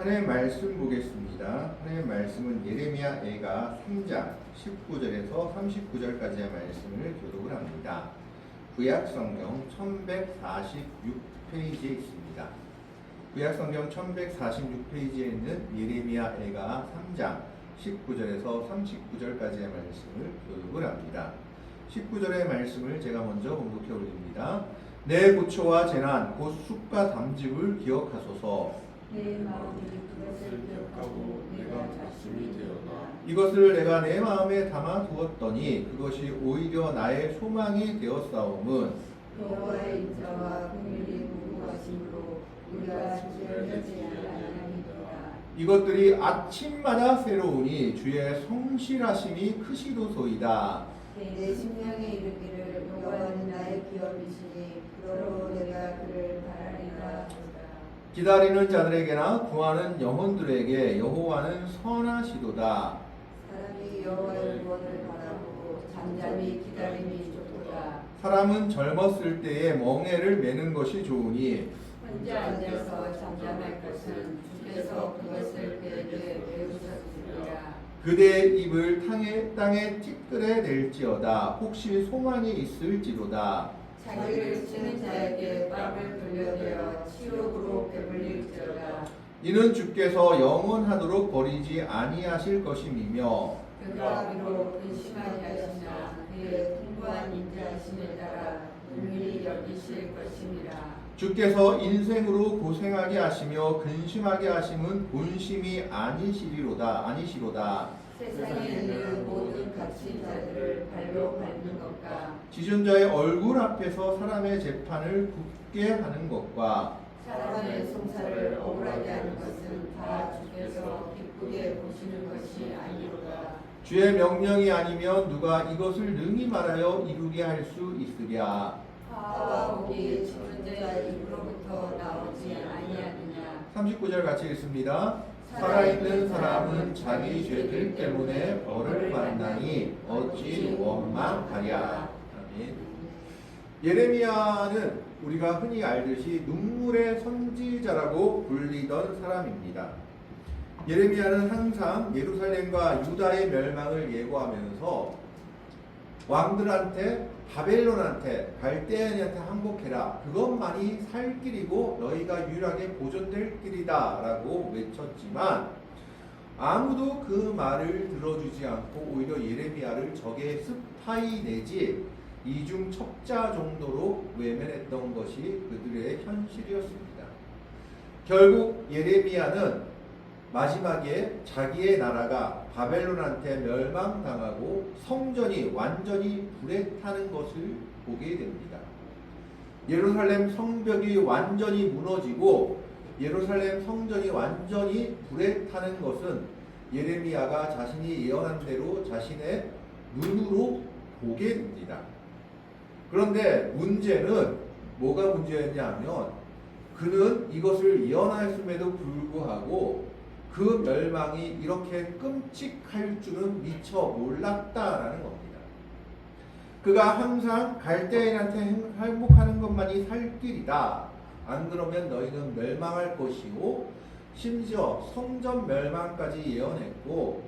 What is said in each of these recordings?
하나님의 말씀 보겠습니다. 하나님의 말씀은 예레미야 애가 3장 19절에서 39절까지의 말씀을 교독을 합니다. 구약 성경 1146페이지에 있습니다. 구약 성경 1146페이지에 있는 예레미야 애가 3장 19절에서 39절까지의 말씀을 교독을 합니다. 19절의 말씀을 제가 먼저 공독해 올립니다. 내 고초와 재난 곧 숲과 담즙을 기억하소서 내 마음이 그것을 기억하고 내가 자신이 되었다. 이것을 내가 내 마음에 담아 두었더니 그것이 오히려 나의 소망이 되었사옴은 여호와의 인자와 긍휼이 무궁하심으로 우리가 지절되지 아니하니이다. 이것들이 아침마다 새로우니 주의 성실하심이 크시도소이다. 내 심령에 이르기를 여호와는 나의 기업이시니 그러므로 내가 그를 바라리라. 기다리는 자들에게나 구하는 영혼들에게 여호와는 선하시도다. 사람이 여호와의 구원을 바라보고 잠잠히 기다림이 좋도다. 사람은 젊었을 때에 멍에를 매는 것이 좋으니 혼자 앉아서 잠잠할 것은 주께서 그것을 그에게 배우셨으리라. 그대의 입을 땅에, 땅에 찌끄레 낼지어다. 혹시 소망이 있을지로다. 자기를 치는 자에게 뺨을 돌려대어 치욕으로 배불릴지어다. 이는 주께서 영원하도록 버리지 아니하실 것임이며 그가 비록 근심하게 하시나 그의 풍부한 인자하심에 따라 긍휼히 여기실 것임이라. 주께서 인생으로 고생하게 하시며 근심하게 하심은 본심이 아니시리로다 아니시로다 세상에 있는 모든 갇힌 자들을 발로 밟는 것과 지존자의 얼굴 앞에서 사람의 재판을 굳게 하는 것과 사람의 송사를 억울하게 하는 것은 다 주께서 기쁘게 보시는 것이 아니로다. 주의 명령이 아니면 누가 이것을 능히 말하여 이루게 할 수 있으랴 하와 복이 지은 자 입으로부터 나오지 아니하느냐. 39절 같이 읽습니다. 살아있는 사람은 자기 죄들 때문에 벌을 만나니 어찌 원망하랴. 예레미야는 우리가 흔히 알듯이 눈물의 선지자라고 불리던 사람입니다. 예레미야는 항상 예루살렘과 유다의 멸망을 예고하면서 왕들한테 바벨론한테 갈대아인한테 항복해라. 그것만이 살 길이고 너희가 유일하게 보존될 길이다라고 외쳤지만 아무도 그 말을 들어주지 않고 오히려 예레미야를 적의 스파이 내지 이중 첩자 정도로 외면했던 것이 그들의 현실이었습니다. 결국 예레미야는 마지막에 자기의 나라가 바벨론한테 멸망당하고 성전이 완전히 불에 타는 것을 보게 됩니다. 예루살렘 성벽이 완전히 무너지고 예루살렘 성전이 완전히 불에 타는 것은 예레미야가 자신이 예언한 대로 자신의 눈으로 보게 됩니다. 그런데 문제는 뭐가 문제였냐 하면 그는 이것을 예언하였음에도 불구하고 그 멸망이 이렇게 끔찍할 줄은 미처 몰랐다라는 겁니다. 그가 항상 갈대인한테 행복하는 것만이 살 길이다. 안 그러면 너희는 멸망할 것이고 심지어 성전 멸망까지 예언했고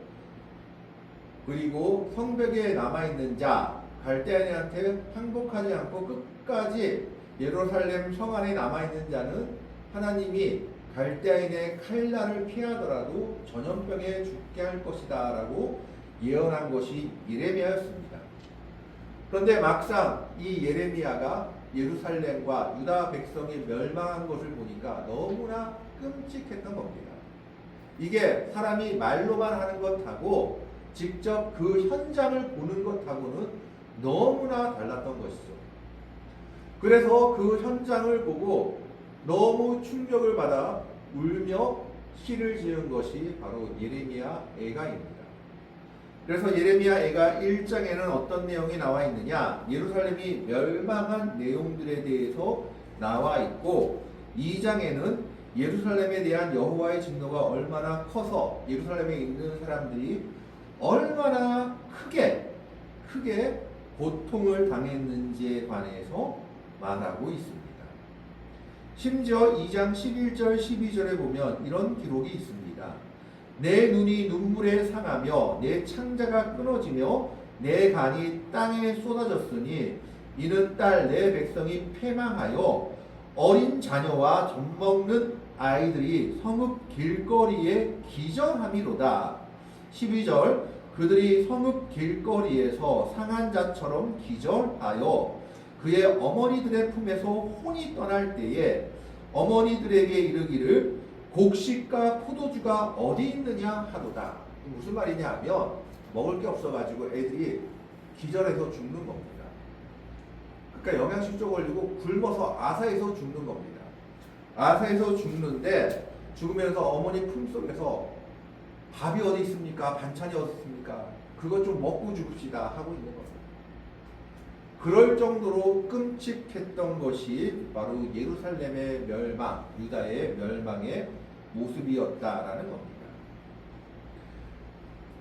그리고 성벽에 남아 있는 자 갈대인한테 항복하지 않고 끝까지 예루살렘 성 안에 남아 있는 자는 하나님이 갈대아인의 칼날을 피하더라도 전염병에 죽게 할 것이다 라고 예언한 것이 예레미야였습니다. 그런데 막상 이 예레미야가 예루살렘과 유다 백성이 멸망한 것을 보니까 너무나 끔찍했던 겁니다. 이게 사람이 말로만 하는 것하고 직접 그 현장을 보는 것하고는 너무나 달랐던 것이죠. 그래서 그 현장을 보고 너무 충격을 받아 울며 시를 지은 것이 바로 예레미야 애가입니다. 그래서 예레미야 애가 1장에는 어떤 내용이 나와 있느냐? 예루살렘이 멸망한 내용들에 대해서 나와 있고 2장에는 예루살렘에 대한 여호와의 진노가 얼마나 커서 예루살렘에 있는 사람들이 얼마나 크게 크게 고통을 당했는지에 관해서 말하고 있습니다. 심지어 2장 11절 12절에 보면 이런 기록이 있습니다. 내 눈이 눈물에 상하며 내 창자가 끊어지며 내 간이 땅에 쏟아졌으니 이는 딸 내 백성이 패망하여 어린 자녀와 젖먹는 아이들이 성읍 길거리에 기절함이로다. 12절 그들이 성읍 길거리에서 상한 자처럼 기절하여 그의 어머니들의 품에서 혼이 떠날 때에 어머니들에게 이르기를 곡식과 포도주가 어디 있느냐 하도다. 무슨 말이냐 하면 먹을 게 없어가지고 애들이 기절해서 죽는 겁니다. 그러니까 영양실조 걸리고 굶어서 아사해서 죽는 겁니다. 아사해서 죽는데 죽으면서 어머니 품속에서 밥이 어디 있습니까? 반찬이 어디 있습니까? 그것 좀 먹고 죽읍시다 하고 있는 겁니다. 그럴 정도로 끔찍했던 것이 바로 예루살렘의 멸망, 유다의 멸망의 모습이었다라는 겁니다.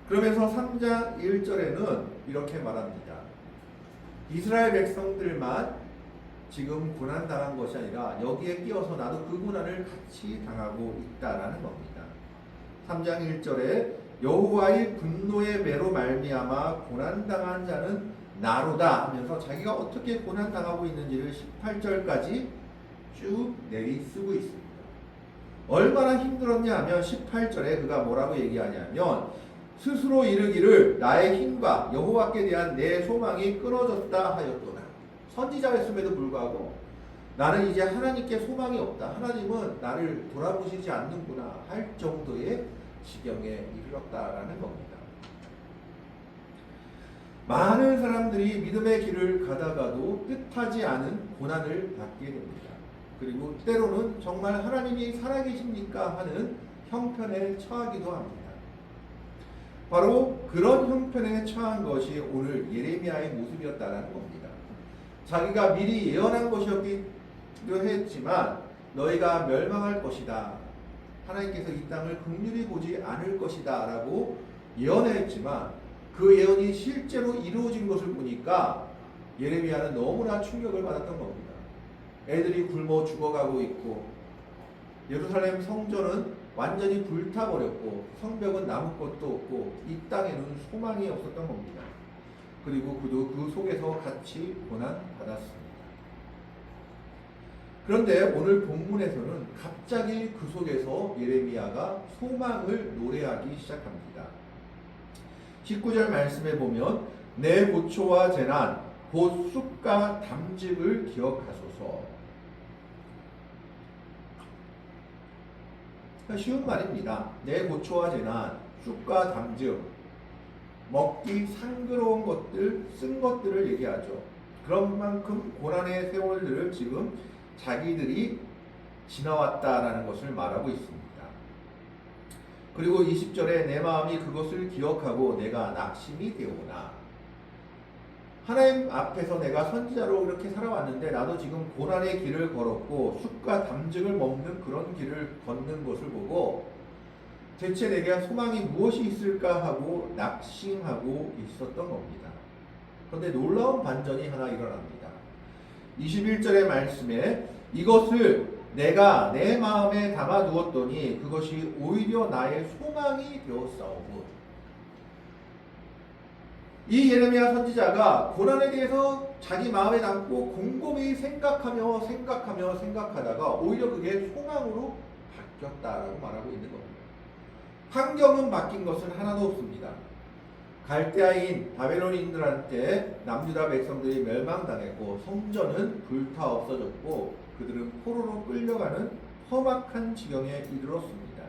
그러면서 3장 1절에는 이렇게 말합니다. 이스라엘 백성들만 지금 고난당한 것이 아니라 여기에 끼어서 나도 그 고난을 같이 당하고 있다라는 겁니다. 3장 1절에 여호와의 분노의 매로 말미암아 고난당한 자는 나로다 하면서 자기가 어떻게 고난당하고 있는지를 18절까지 쭉 내리 쓰고 있습니다. 얼마나 힘들었냐 하면 18절에 그가 뭐라고 얘기하냐면 스스로 이르기를 나의 힘과 여호와께 대한 내 소망이 끊어졌다 하였도다. 선지자였음에도 불구하고 나는 이제 하나님께 소망이 없다. 하나님은 나를 돌아보시지 않는구나 할 정도의 지경에 이르렀다라는 겁니다. 많은 사람들이 믿음의 길을 가다가도 뜻하지 않은 고난을 받게 됩니다. 그리고 때로는 정말 하나님이 살아계십니까 하는 형편에 처하기도 합니다. 바로 그런 형편에 처한 것이 오늘 예레미야의 모습이었다는 겁니다. 자기가 미리 예언한 것이었기도 했지만 너희가 멸망할 것이다. 하나님께서 이 땅을 긍휼히 보지 않을 것이다 라고 예언했지만 그 예언이 실제로 이루어진 것을 보니까 예레미야는 너무나 충격을 받았던 겁니다. 애들이 굶어 죽어가고 있고 예루살렘 성전은 완전히 불타버렸고 성벽은 남은 것도 없고 이 땅에는 소망이 없었던 겁니다. 그리고 그도 그 속에서 같이 고난 받았습니다. 그런데 오늘 본문에서는 갑자기 그 속에서 예레미야가 소망을 노래하기 시작합니다. 19절 말씀에 보면 내 고초와 재난 곧 쑥과 담즙을 기억하소서. 쉬운 말입니다. 내 고초와 재난, 쑥과 담즙, 먹기 상그러운 것들, 쓴 것들을 얘기하죠. 그런 만큼 고난의 세월들을 지금 자기들이 지나왔다라는 것을 말하고 있습니다. 그리고 20절에 내 마음이 그것을 기억하고 내가 낙심이 되오나 하나님 앞에서 내가 선지자로 이렇게 살아왔는데 나도 지금 고난의 길을 걸었고 숲과 담즙을 먹는 그런 길을 걷는 것을 보고 대체 내게 소망이 무엇이 있을까 하고 낙심하고 있었던 겁니다. 그런데 놀라운 반전이 하나 일어납니다. 21절의 말씀에 이것을 내가 내 마음에 담아 두었더니 그것이 오히려 나의 소망이 되었사오고 이 예레미야 선지자가 고난에 대해서 자기 마음에 담고 곰곰이 생각하며 생각하며 생각하다가 오히려 그게 소망으로 바뀌었다라고 말하고 있는 겁니다. 환경은 바뀐 것은 하나도 없습니다. 갈대아인 바벨론인들한테 남유다 백성들이 멸망당했고 성전은 불타 없어졌고 그들은 포로로 끌려가는 험악한 지경에 이르렀습니다.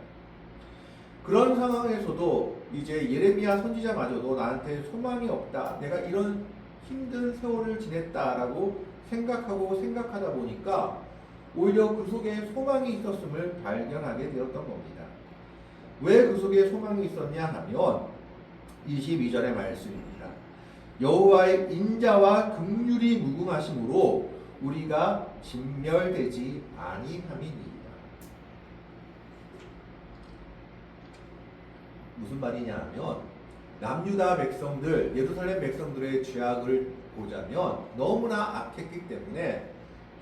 그런 상황에서도 이제 예레미야 선지자마저도 나한테 소망이 없다. 내가 이런 힘든 세월을 지냈다라고 생각하고 생각하다 보니까 오히려 그 속에 소망이 있었음을 발견하게 되었던 겁니다. 왜 그 속에 소망이 있었냐 하면 22절의 말씀입니다. 여호와의 인자와 긍휼이 무궁하심으로 우리가 진멸되지 아니함이니이다. 무슨 말이냐 하면 남유다 백성들, 예루살렘 백성들의 죄악을 보자면 너무나 악했기 때문에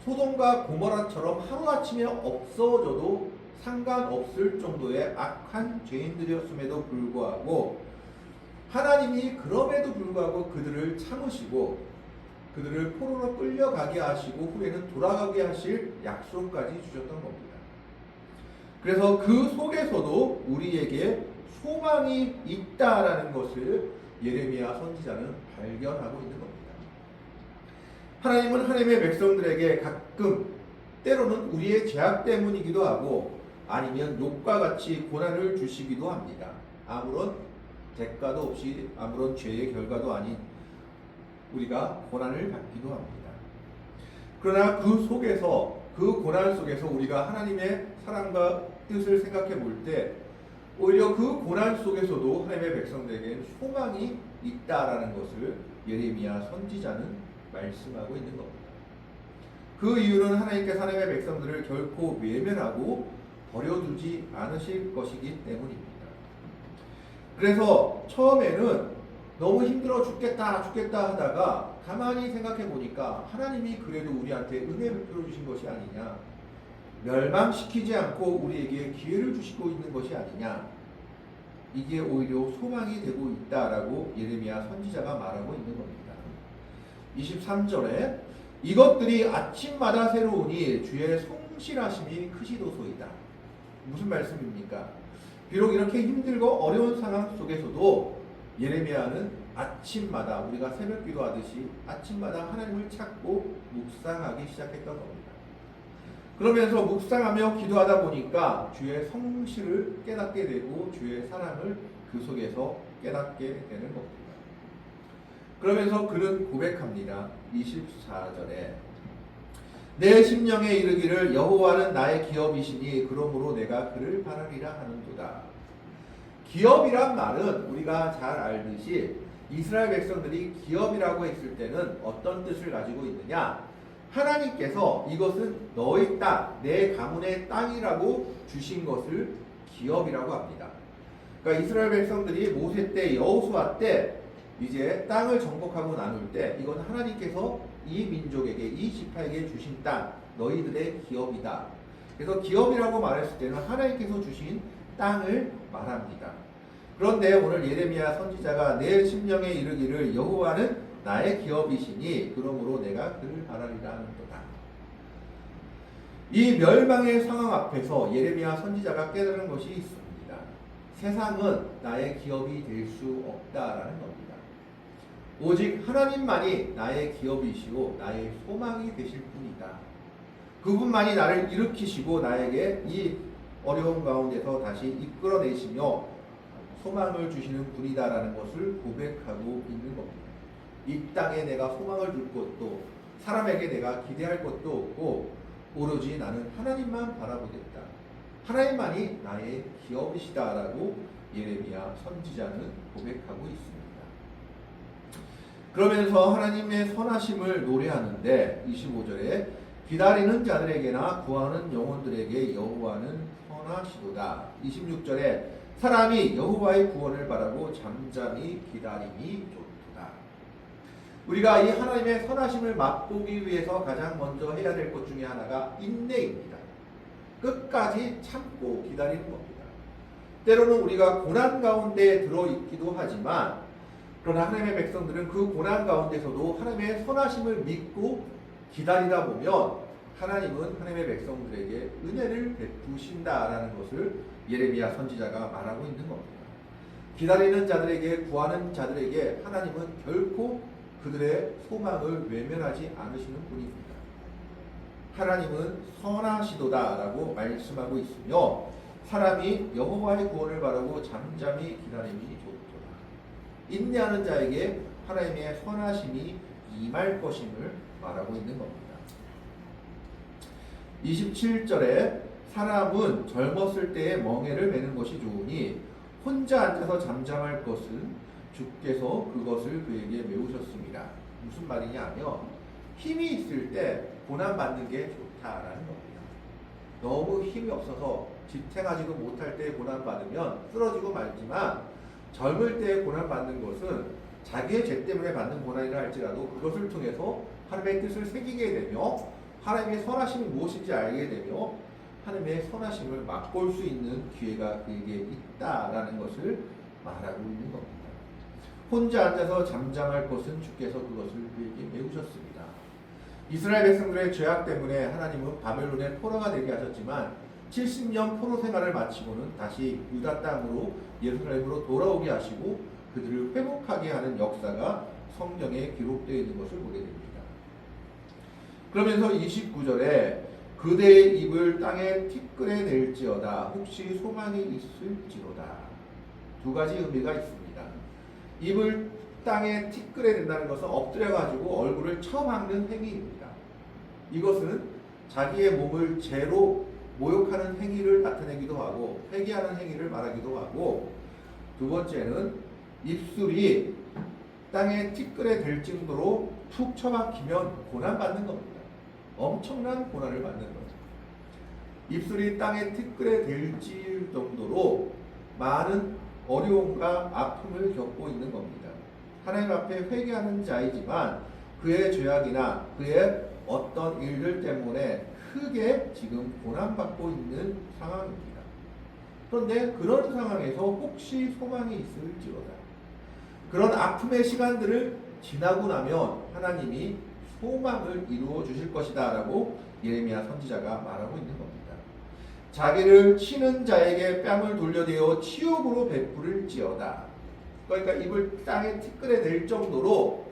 소돔과 고모라처럼 하루아침에 없어져도 상관없을 정도의 악한 죄인들이었음에도 불구하고 하나님이 그럼에도 불구하고 그들을 참으시고 그들을 포로로 끌려가게 하시고 후에는 돌아가게 하실 약속까지 주셨던 겁니다. 그래서 그 속에서도 우리에게 소망이 있다라는 것을 예레미야 선지자는 발견하고 있는 겁니다. 하나님은 하나님의 백성들에게 가끔 때로는 우리의 죄악 때문이기도 하고 아니면 욕과 같이 고난을 주시기도 합니다. 아무런 대가도 없이 아무런 죄의 결과도 아닌 우리가 고난을 받기도 합니다. 그러나 그 속에서 그 고난 속에서 우리가 하나님의 사랑과 뜻을 생각해 볼 때 오히려 그 고난 속에서도 하나님의 백성들에게는 소망이 있다라는 것을 예레미야 선지자는 말씀하고 있는 겁니다. 그 이유는 하나님께서 하나님의 백성들을 결코 외면하고 버려두지 않으실 것이기 때문입니다. 그래서 처음에는 너무 힘들어 죽겠다 죽겠다 하다가 가만히 생각해 보니까 하나님이 그래도 우리한테 은혜 베풀어 주신 것이 아니냐 멸망시키지 않고 우리에게 기회를 주시고 있는 것이 아니냐 이게 오히려 소망이 되고 있다라고 예레미야 선지자가 말하고 있는 겁니다. 23절에 이것들이 아침마다 새로우니 주의 성실하심이 크시도소이다. 무슨 말씀입니까? 비록 이렇게 힘들고 어려운 상황 속에서도 예레미야는 아침마다 우리가 새벽 기도하듯이 아침마다 하나님을 찾고 묵상하기 시작했던 겁니다. 그러면서 묵상하며 기도하다 보니까 주의 성실을 깨닫게 되고 주의 사랑을 그 속에서 깨닫게 되는 겁니다. 그러면서 그는 고백합니다. 24절에 내 심령에 이르기를 여호와는 나의 기업이시니 그러므로 내가 그를 바라리라 하는도다. 기업이란 말은 우리가 잘 알듯이 이스라엘 백성들이 기업이라고 했을 때는 어떤 뜻을 가지고 있느냐? 하나님께서 이것은 너의 땅, 내 가문의 땅이라고 주신 것을 기업이라고 합니다. 그러니까 이스라엘 백성들이 모세 때 여호수아 때 이제 땅을 정복하고 나눌 때 이건 하나님께서 이 민족에게 이 지파에게 주신 땅 너희들의 기업이다. 그래서 기업이라고 말했을 때는 하나님께서 주신 땅을 말합니다. 그런데 오늘 예레미야 선지자가 내 심령에 이르기를 여호와는 나의 기업이시니 그러므로 내가 그를 바라리라 하는도다. 이 멸망의 상황 앞에서 예레미야 선지자가 깨달은 것이 있습니다. 세상은 나의 기업이 될 수 없다라는 겁니다. 오직 하나님만이 나의 기업이시오 나의 소망이 되실 분이다. 그분만이 나를 일으키시고 나에게 이 어려운 가운데서 다시 이끌어내시며 소망을 주시는 분이다라는 것을 고백하고 있는 겁니다. 이 땅에 내가 소망을 줄 것도 사람에게 내가 기대할 것도 없고 오로지 나는 하나님만 바라보겠다. 하나님만이 나의 기업이시다라고 예레미야 선지자는 고백하고 있습니다. 그러면서 하나님의 선하심을 노래하는데 25절에 기다리는 자들에게나 구하는 영혼들에게 여호와는 선하시도다. 26절에 사람이 여호와의 구원을 바라고 잠잠히 기다림이 좋도다. 우리가 이 하나님의 선하심을 맛보기 위해서 가장 먼저 해야 될 것 중에 하나가 인내입니다. 끝까지 참고 기다리는 겁니다. 때로는 우리가 고난 가운데 들어 있기도 하지만 그러나 하나님의 백성들은 그 고난 가운데서도 하나님의 선하심을 믿고 기다리다 보면 하나님은 하나님의 백성들에게 은혜를 베푸신다라는 것을 예레미야 선지자가 말하고 있는 겁니다. 기다리는 자들에게 구하는 자들에게 하나님은 결코 그들의 소망을 외면하지 않으시는 분입니다. 하나님은 선하시도다라고 말씀하고 있으며 사람이 여호와의 구원을 바라고 잠잠히 기다림이 좋도다. 인내하는 자에게 하나님의 선하심이 임할 것임을 말하고 있는 겁니다. 27절에 사람은 젊었을 때에 멍에를 매는 것이 좋으니 혼자 앉아서 잠잠할 것은 주께서 그것을 그에게 메우셨습니다. 무슨 말이냐면 힘이 있을 때 고난 받는 게 좋다라는 겁니다. 너무 힘이 없어서 지탱하지도 못할 때 고난 받으면 쓰러지고 말지만 젊을 때 고난 받는 것은 자기의 죄 때문에 받는 고난이라 할지라도 그것을 통해서 하나님의 뜻을 새기게 되며 하나님의 선하심이 무엇인지 알게 되며 하나님의 선하심을 맛볼 수 있는 기회가 그에게 있다라는 것을 말하고 있는 겁니다. 혼자 앉아서 잠잠할 것은 주께서 그것을 그에게 메우셨습니다. 이스라엘 백성들의 죄악 때문에 하나님은 바벨론의 포로가 되게 하셨지만 70년 포로 생활을 마치고는 다시 유다 땅으로 예루살렘으로 돌아오게 하시고 그들을 회복하게 하는 역사가 성경에 기록되어 있는 것을 보게 됩니다. 그러면서 29절에 그대의 입을 땅에 티끌에 낼지어다 혹시 소망이 있을지로다 두 가지 의미가 있습니다. 입을 땅에 티끌에 낸다는 것은 엎드려 가지고 얼굴을 쳐막는 행위입니다. 이것은 자기의 몸을 죄로 모욕하는 행위를 나타내기도 하고 회개하는 행위를 말하기도 하고 두 번째는 입술이 땅에 티끌에 될 정도로 툭 쳐박히면 고난받는 겁니다. 엄청난 고난을 받는 거죠. 입술이 땅에 티끌에 될지 정도로 많은 어려움과 아픔을 겪고 있는 겁니다. 하나님 앞에 회개하는 자이지만 그의 죄악이나 그의 어떤 일들 때문에 크게 지금 고난받고 있는 상황입니다. 그런데 그런 상황에서 혹시 소망이 있을지로다. 그런 아픔의 시간들을 지나고 나면 하나님이 소망을 이루어 주실 것이다 라고 예레미야 선지자가 말하고 있는 겁니다. 자기를 치는 자에게 뺨을 돌려대어 치욕으로 베풀을지어다. 그러니까 입을 땅에 티끌에 댈 정도로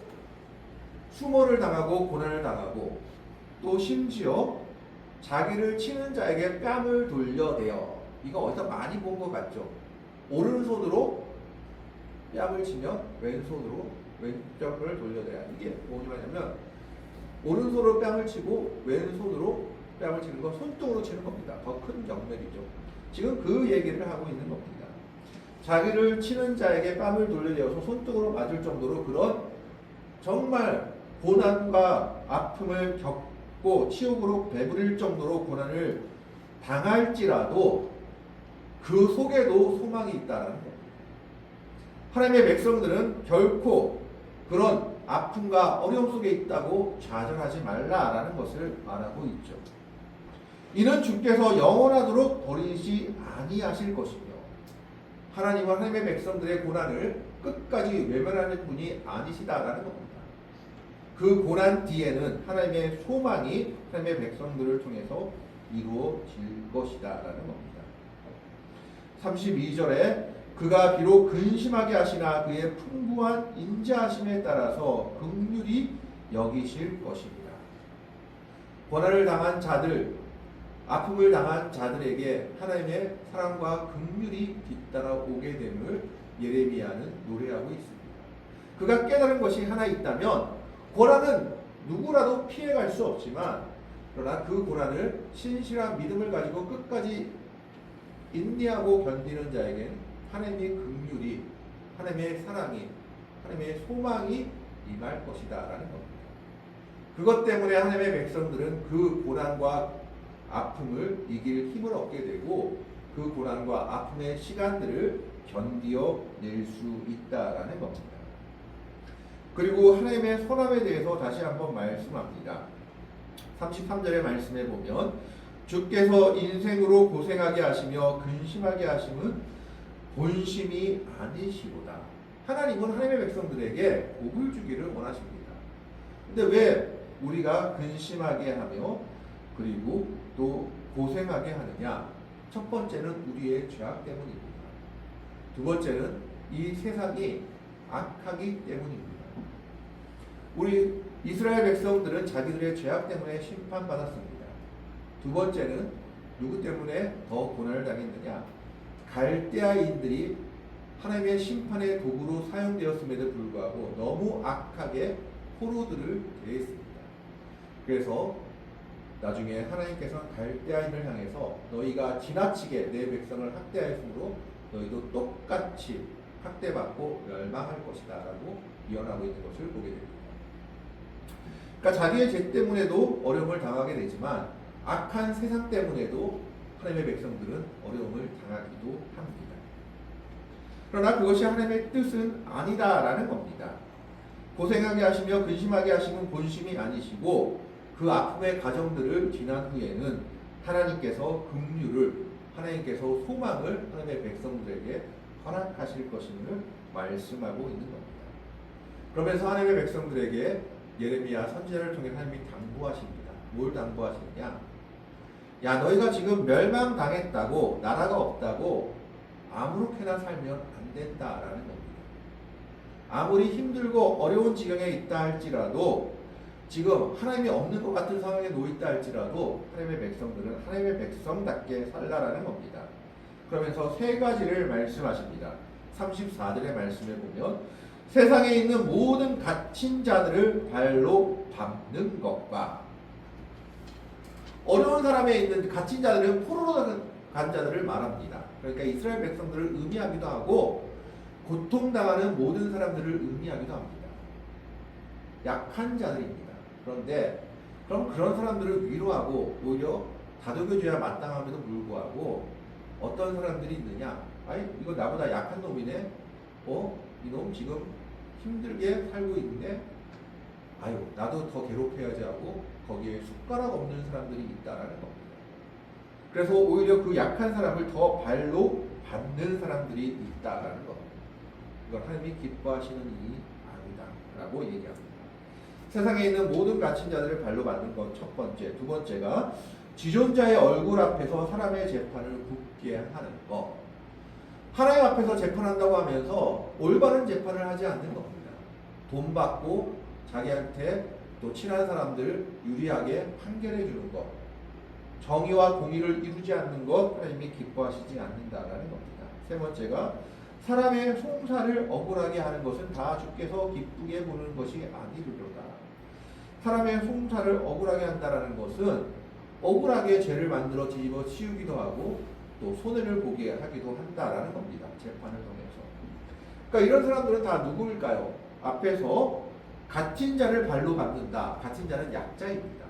수모를 당하고 고난을 당하고 또 심지어 자기를 치는 자에게 뺨을 돌려대어 이거 어디서 많이 본 것 같죠? 오른손으로 뺨을 치면 왼손으로 왼쪽을 돌려대야 이게 뭐지 말냐면 오른손으로 뺨을 치고 왼손으로 뺨을 치는 건 손등으로 치는 겁니다. 더 큰 경멸이죠. 지금 그 얘기를 하고 있는 겁니다. 자기를 치는 자에게 뺨을 돌려대어서 손등으로 맞을 정도로 그런 정말 고난과 아픔을 겪고 치욕으로 배부릴 정도로 고난을 당할지라도 그 속에도 소망이 있다는 겁니다. 하나님의 백성들은 결코 그런 아픔과 어려움 속에 있다고 좌절하지 말라라는 것을 말하고 있죠. 이는 주께서 영원하도록 버리시 아니하실 것이며 하나님은 하나님의 백성들의 고난을 끝까지 외면하는 분이 아니시다라는 겁니다. 그 고난 뒤에는 하나님의 소망이 하나님의 백성들을 통해서 이루어질 것이다라는 겁니다. 32절에 그가 비록 근심하게 하시나 그의 풍부한 인자하심에 따라서 긍휼히 여기실 것입니다. 고난을 당한 자들, 아픔을 당한 자들에게 하나님의 사랑과 긍휼이 뒤따라 오게 됨을 예레미야는 노래하고 있습니다. 그가 깨달은 것이 하나 있다면 고난은 누구라도 피해갈 수 없지만 그러나 그 고난을 신실한 믿음을 가지고 끝까지 인내하고 견디는 자에게는 하나님의 긍휼이 하나님의 사랑이 하나님의 소망이 임할 것이다라는 겁니다. 그것 때문에 하나님의 백성들은 그 고난과 아픔을 이길 힘을 얻게 되고 그 고난과 아픔의 시간들을 견디어 낼 수 있다라는 겁니다. 그리고 하나님의 선함에 대해서 다시 한번 말씀합니다. 33절의 말씀에 보면 주께서 인생으로 고생하게 하시며 근심하게 하심은 본심이 아니시로다. 하나님은 하나님의 백성들에게 복을 주기를 원하십니다. 근데 왜 우리가 근심하게 하며 그리고 또 고생하게 하느냐? 첫 번째는 우리의 죄악 때문입니다. 두 번째는 이 세상이 악하기 때문입니다. 우리 이스라엘 백성들은 자기들의 죄악 때문에 심판받았습니다. 두 번째는 누구 때문에 더 고난을 당했느냐? 갈대아인들이 하나님의 심판의 도구로 사용되었음에도 불구하고 너무 악하게 포로들을 대했습니다. 그래서 나중에 하나님께서 갈대아인을 향해서 너희가 지나치게 내 백성을 학대하였으므로 너희도 똑같이 학대받고 멸망할 것이다 라고 예언하고 있는 것을 보게 됩니다. 그러니까 자기의 죄 때문에도 어려움을 당하게 되지만 악한 세상 때문에도 하나님의 백성들은 어려움을 당하기도 합니다. 그러나 그것이 하나님의 뜻은 아니다라는 겁니다. 고생하게 하시며 근심하게 하시면 본심이 아니시고 그 아픔의 과정들을 지난 후에는 하나님께서 긍휼을 하나님께서 소망을 하나님의 백성들에게 허락하실 것임을 말씀하고 있는 겁니다. 그러면서 하나님의 백성들에게 예레미야 선지자를 통해 하나님이 당부하십니다. 뭘 당부하시느냐? 야 너희가 지금 멸망당했다고 나라가 없다고 아무렇게나 살면 안 된다라는 겁니다. 아무리 힘들고 어려운 지경에 있다 할지라도 지금 하나님이 없는 것 같은 상황에 놓있다 할지라도 하나님의 백성들은 하나님의 백성답게 살라라는 겁니다. 그러면서 세 가지를 말씀하십니다. 34절의 말씀에 보면 세상에 있는 모든 갇힌 자들을 발로 밟는 것과 어려운 사람에 있는 갇힌 자들은 포로로 간 자들을 말합니다. 그러니까 이스라엘 백성들을 의미하기도 하고 고통당하는 모든 사람들을 의미하기도 합니다. 약한 자들입니다. 그런데 그럼 그런 사람들을 위로하고 오히려 다독여줘야 마땅함에도 불구하고 어떤 사람들이 있느냐? 아이 이거 나보다 약한 놈이네. 어? 이놈 지금 힘들게 살고 있는데 아유 나도 더 괴롭혀야지 하고 거기에 숟가락 없는 사람들이 있다라는 겁니다. 그래서 오히려 그 약한 사람을 더 발로 받는 사람들이 있다라는 겁니다. 이걸 하나님이 기뻐하시는 일이 아니다라고 얘기합니다. 세상에 있는 모든 갇힌 자들을 발로 받는 것 첫 번째, 두 번째가 지존자의 얼굴 앞에서 사람의 재판을 굳게 하는 것. 하나님 앞에서 재판한다고 하면서 올바른 재판을 하지 않는 겁니다. 돈 받고 자기한테 또 친한 사람들 유리하게 판결해 주는 것. 정의와 공의를 이루지 않는 것 하나님이 기뻐하시지 않는다라는 겁니다. 세 번째가 사람의 송사를 억울하게 하는 것은 다 주께서 기쁘게 보는 것이 아니르로다. 사람의 송사를 억울하게 한다라는 것은 억울하게 죄를 만들어 뒤집어 치우기도 하고 또 손해를 보게 하기도 한다라는 겁니다. 재판을 통해서. 그러니까 이런 사람들은 다 누구일까요? 앞에서 갇힌 자를 발로 받는다. 갇힌 자는 약자입니다.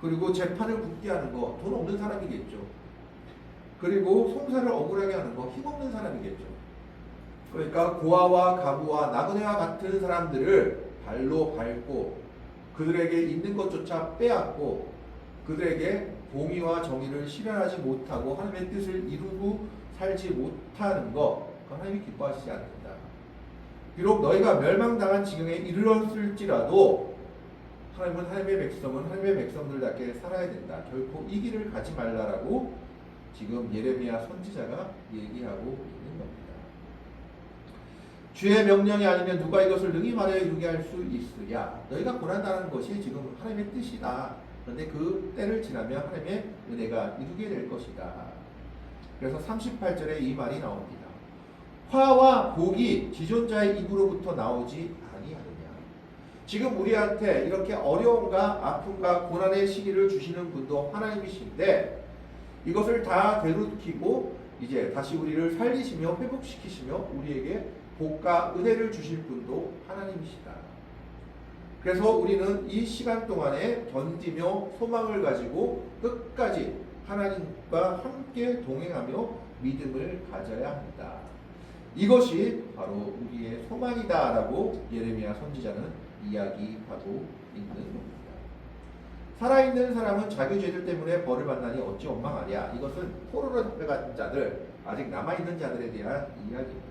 그리고 재판을 굳게 하는 거 돈 없는 사람이겠죠. 그리고 송사를 억울하게 하는 거 힘없는 사람이겠죠. 그러니까 고아와 가부와 나그네와 같은 사람들을 발로 밟고 그들에게 있는 것조차 빼앗고 그들에게 공의와 정의를 실현하지 못하고 하나님의 뜻을 이루고 살지 못하는 것 하나님이 기뻐하시지 않는다. 비록 너희가 멸망당한 지경에 이르렀을지라도 하나님은 하나님의 백성은 하나님의 백성들답게 살아야 된다. 결코 이 길을 가지 말라라고 지금 예레미야 선지자가 얘기하고 있는 겁니다. 주의 명령이 아니면 누가 이것을 능히 말하여 이루게 할 수 있으랴. 너희가 고난당하는 것이 지금 하나님의 뜻이다. 그런데 그 때를 지나면 하나님의 은혜가 이루게 될 것이다. 그래서 38절에 이 말이 나옵니다. 화와 복이 지존자의 입으로부터 나오지 아니하느냐. 지금 우리한테 이렇게 어려움과 아픔과 고난의 시기를 주시는 분도 하나님이신데 이것을 다 되돌이키고 이제 다시 우리를 살리시며 회복시키시며 우리에게 복과 은혜를 주실 분도 하나님이시다. 그래서 우리는 이 시간 동안에 견디며 소망을 가지고 끝까지 하나님과 함께 동행하며 믿음을 가져야 합니다. 이것이 바로 우리의 소망이다라고 예레미야 선지자는 이야기하고 있는 겁니다. 살아있는 사람은 자기 죄들 때문에 벌을 받나니 어찌 원망하랴. 이것은 포로로 잡혀간 자들, 아직 남아있는 자들에 대한 이야기입니다.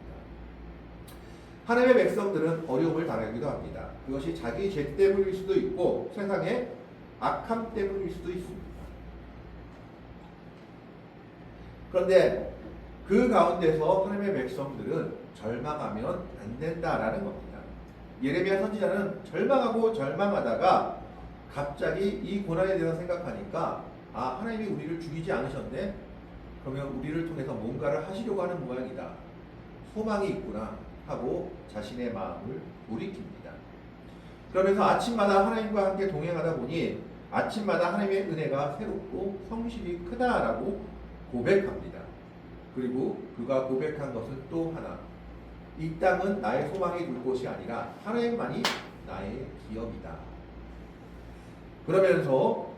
하나님의 백성들은 어려움을 당하기도 합니다. 그것이 자기 죄 때문일 수도 있고 세상의 악함 때문일 수도 있습니다. 그런데 그 가운데서 하나님의 백성들은 절망하면 안 된다라는 겁니다. 예레미야 선지자는 절망하고 절망하다가 갑자기 이 고난에 대해서 생각하니까 아 하나님이 우리를 죽이지 않으셨네. 그러면 우리를 통해서 뭔가를 하시려고 하는 모양이다. 소망이 있구나 하고 자신의 마음을 돌이킵니다. 그러면서 아침마다 하나님과 함께 동행하다 보니 아침마다 하나님의 은혜가 새롭고 성실이 크다라고 고백합니다. 그리고 그가 고백한 것은 또 하나. 이 땅은 나의 소망이 둘 곳이 아니라 하나님만이 나의 기업이다. 그러면서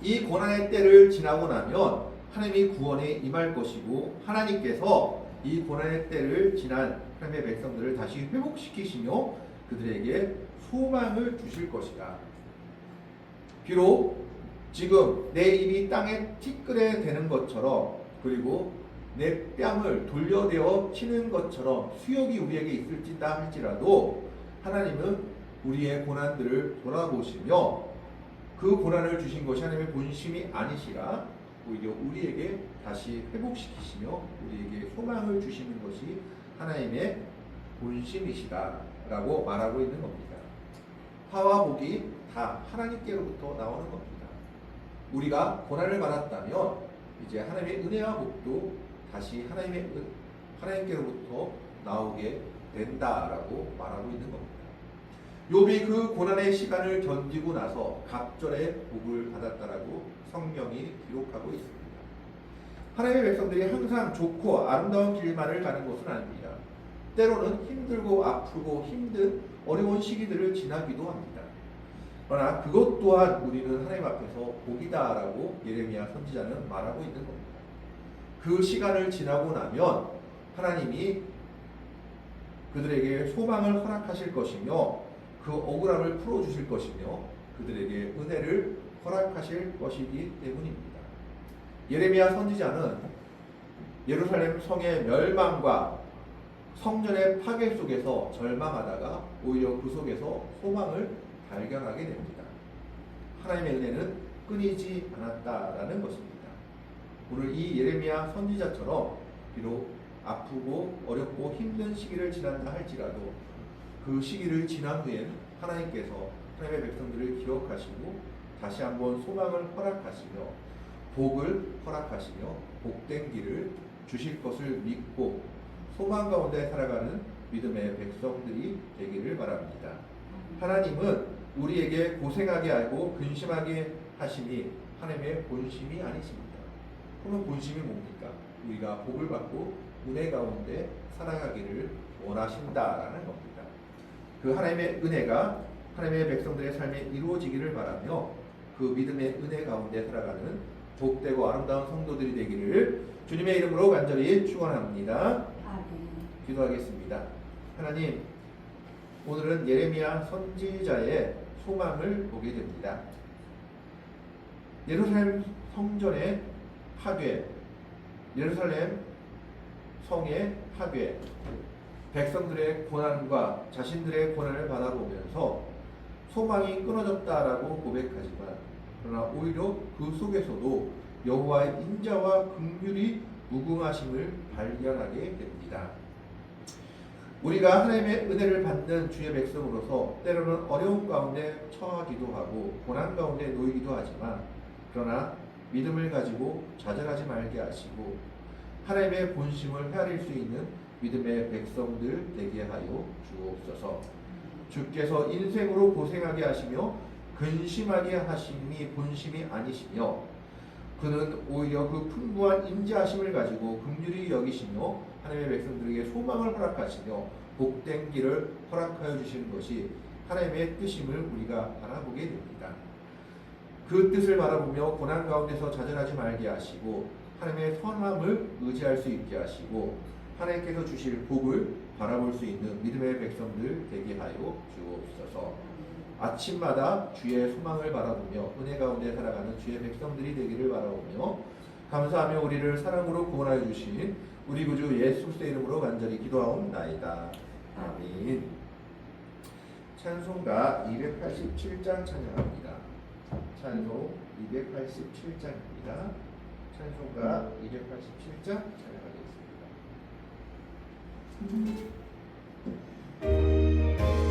이 고난의 때를 지나고 나면 하나님이 구원에 임할 것이고 하나님께서 이 고난의 때를 지난 하나님의 백성들을 다시 회복시키시며 그들에게 소망을 주실 것이다. 비록 지금 내 입이 땅에 티끌에 대는 것처럼 그리고 내 뺨을 돌려대어 치는 것처럼 수욕이 우리에게 있을지다 할지라도 하나님은 우리의 고난들을 돌아보시며 그 고난을 주신 것이 하나님의 본심이 아니시라 오히려 우리에게 다시 회복시키시며 우리에게 소망을 주시는 것이 하나님의 본심이시다라고 말하고 있는 겁니다. 화와 복이 다 하나님께로부터 나오는 겁니다. 우리가 고난을 받았다면 이제 하나님의 은혜와 복도 다시 하나님의 은- 하나님께로부터 나오게 된다라고 말하고 있는 겁니다. 욥이 그 고난의 시간을 견디고 나서 갑절의 복을 받았다라고 성경이 기록하고 있습니다. 하나님의 백성들이 항상 좋고 아름다운 길만을 가는 것은 아닙니다. 때로는 힘들고 아프고 힘든 어려운 시기들을 지나기도 합니다. 그러나 그것 또한 우리는 하나님 앞에서 복이다라고 예레미야 선지자는 말하고 있는 겁니다. 그 시간을 지나고 나면 하나님이 그들에게 소망을 허락하실 것이며 그 억울함을 풀어주실 것이며 그들에게 은혜를 허락하실 것이기 때문입니다. 예레미야 선지자는 예루살렘 성의 멸망과 성전의 파괴 속에서 절망하다가 오히려 그 속에서 소망을 발견하게 됩니다. 하나님의 은혜는 끊이지 않았다라는 것입니다. 오늘 이 예레미야 선지자처럼 비록 아프고 어렵고 힘든 시기를 지난다 할지라도 그 시기를 지난 후엔 하나님께서 하나님의 백성들을 기억하시고 다시 한번 소망을 허락하시며 복을 허락하시며 복된 길을 주실 것을 믿고 소망 가운데 살아가는 믿음의 백성들이 되기를 바랍니다. 하나님은 우리에게 고생하게 하고 근심하게 하심이 하나님의 본심이 아니십니다. 그러면 본심이 뭡니까? 우리가 복을 받고 은혜 가운데 살아가기를 원하신다라는 겁니다. 그 하나님의 은혜가 하나님의 백성들의 삶에 이루어지기를 바라며 그 믿음의 은혜 가운데 살아가는 복되고 아름다운 성도들이 되기를 주님의 이름으로 간절히 축원합니다. 기도하겠습니다. 하나님, 오늘은 예레미야 선지자의 소망을 보게 됩니다. 예루살렘 성전의 파괴, 예루살렘 성의 파괴, 백성들의 고난과 자신들의 고난을 받아보면서 소망이 끊어졌다라고 고백하지만 그러나 오히려 그 속에서도 여호와의 인자와 긍휼이 무궁하심을 발견하게 됩니다. 우리가 하나님의 은혜를 받는 주의 백성으로서 때로는 어려움 가운데 처하기도 하고 고난 가운데 놓이기도 하지만 그러나 믿음을 가지고 좌절하지 말게 하시고 하나님의 본심을 헤아릴 수 있는 믿음의 백성들 되게 하여 주옵소서. 주께서 인생으로 고생하게 하시며 근심하게 하심이 본심이 아니시며 그는 오히려 그 풍부한 인자하심을 가지고 긍휼히 여기시며 하나님의 백성들에게 소망을 허락하시며 복된 길을 허락하여 주시는 것이 하나님의 뜻임을 우리가 알아보게 됩니다. 그 뜻을 바라보며 고난 가운데서 좌절하지 말게 하시고 하나님의 선함을 의지할 수 있게 하시고 하나님께서 주실 복을 바라볼 수 있는 믿음의 백성들 되게 하여 주옵소서. 아침마다 주의 소망을 바라보며 은혜 가운데 살아가는 주의 백성들이 되기를 바라보며 감사하며 우리를 사랑으로 구원하여 주신 우리 구주 예수 그리스도의 이름으로 간절히 기도하옵나이다. 아멘. 찬송가 287장 찬양합니다. 찬송 287장입니다. 찬송가 287장 찬양하겠습니다.